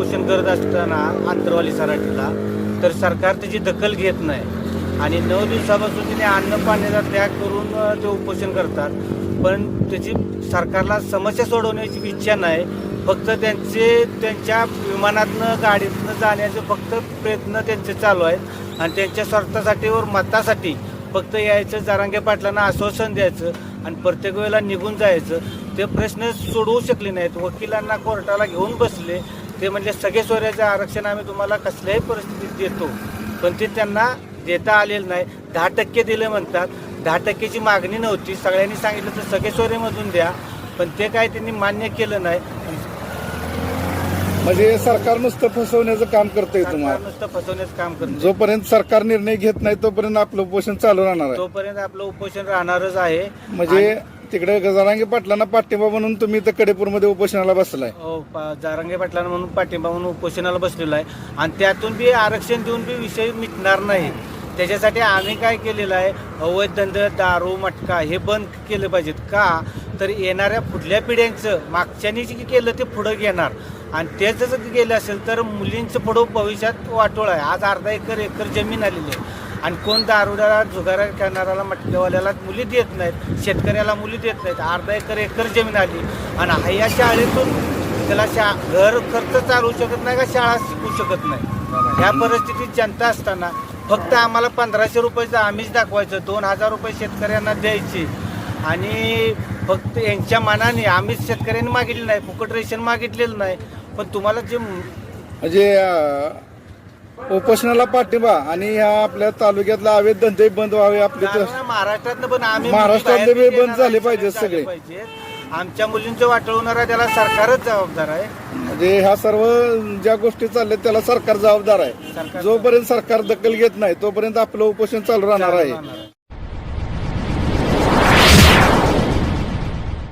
उपोषण करत असताना आंतरवाली सराठीला तर सरकार त्याची दखल घेत नाही. आणि नऊ दिवसापासून तिने अन्न पाण्याचा त्याग करून ते उपोषण करतात. पण त्याची सरकारला समस्या सोडवण्याची इच्छा नाही. फक्त त्यांचे त्यांच्या विमानातनं गाडीतनं जाण्याचे फक्त प्रयत्न त्यांचे चालू आहेत. आणि त्यांच्या स्वार्थासाठी व मतासाठी फक्त यायचं जारांगे पाटलांना आश्वासन द्यायचं आणि प्रत्येक वेळेला निघून जायचं. ते प्रश्न सोडवू शकले नाहीत. वकिलांना कोर्टाला घेऊन बसले. ते म्हणजे सगळे सोयऱ्याचं आरक्षण आम्ही तुम्हाला कसल्याही परिस्थितीत देतो. पण ते त्यांना देता आलेलं नाही. दहा टक्के दिले म्हणतात. दहा टक्केची मागणी नव्हती. सगळ्यांनी सांगितलं तर सगळे सोयरेमधून द्या. पण ते काय त्यांनी मान्य केलं नाही. म्हणजे सरकार नुसतं फसवण्याचं काम करतंय सरकार तुम्हाला. नुसतं फसवण्याचं काम करतो जोपर्यंत सरकार निर्णय घेत नाही तोपर्यंत आपलं उपोषण चालू राहणार आहे. तोपर्यंत आपलं उपोषण राहणारच आहे. म्हणजे तिकडे जारांगे पाटलांना पाठिंबा म्हणून तुम्ही इथं कडेपूरमध्ये उपोषणाला बसलाय. अहो पा- जारंगे पाटलांना म्हणून पाठिंबा म्हणून उपोषणाला बसलेलो आहे. आणि त्यातून बी आरक्षण देऊन बी विषय मिटणार नाही. त्याच्यासाठी आम्ही काय केलेलं आहे? अवैध धंदे दारू मटका हे बंद केलं पाहिजेत. का? तर येणाऱ्या पुढल्या पिढ्यांचं मागच्यानी जे केलं ते पुढं घेणार. आणि तेच जर गेलं असेल तर मुलींचं पुढं भविष्यात वाटोळ आहे. आज अर्धा एकर एकर जमीन आलेली आहे. आणि कोण दारुड्याला जुगारा खेळणाऱ्याला मटकेवाल्याला मुली देत नाहीत शेतकऱ्याला मुली देत नाहीत. अर्धा एकर एकर जमीन आली. आणि हा या शाळेतून त्याला शा घर खर्च चालवू शकत नाही का शाळा शिकू शकत नाही? ह्या परिस्थितीत जनता असताना फक्त आम्हाला पंधराशे रुपयाचं आम्हीच दाखवायचं. दोन हजार रुपये शेतकऱ्यांना द्यायचे. आणि फक्त यांच्या मनाने आम्हीच शेतकऱ्यांनी मागितलं नाही फुकट रेशन मागितलेलं नाही. पण तुम्हाला जे म्हणजे उपोषणाला पाठिंबा आणि ह्या आपल्या तालुक्यातला अवैध धंदे बंद व्हावे आपले महाराष्ट्रात पण आम्ही महाराष्ट्रातले बी बंद झाले पाहिजेत झाले सगळे. आमच्या मुलींचं वाटवणारा त्याला सरकारच जबाबदार आहे म्हणजे ह्या सर्व ज्या गोष्टी चालल्या त्याला सरकार जबाबदार आहे जोपर्यंत सरकार दखल घेत नाही तोपर्यंत आपलं उपोषण चालू राहणार आहे.